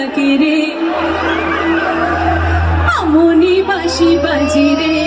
কোকিল ডাকে রে। আমনি বাসি বাজি রে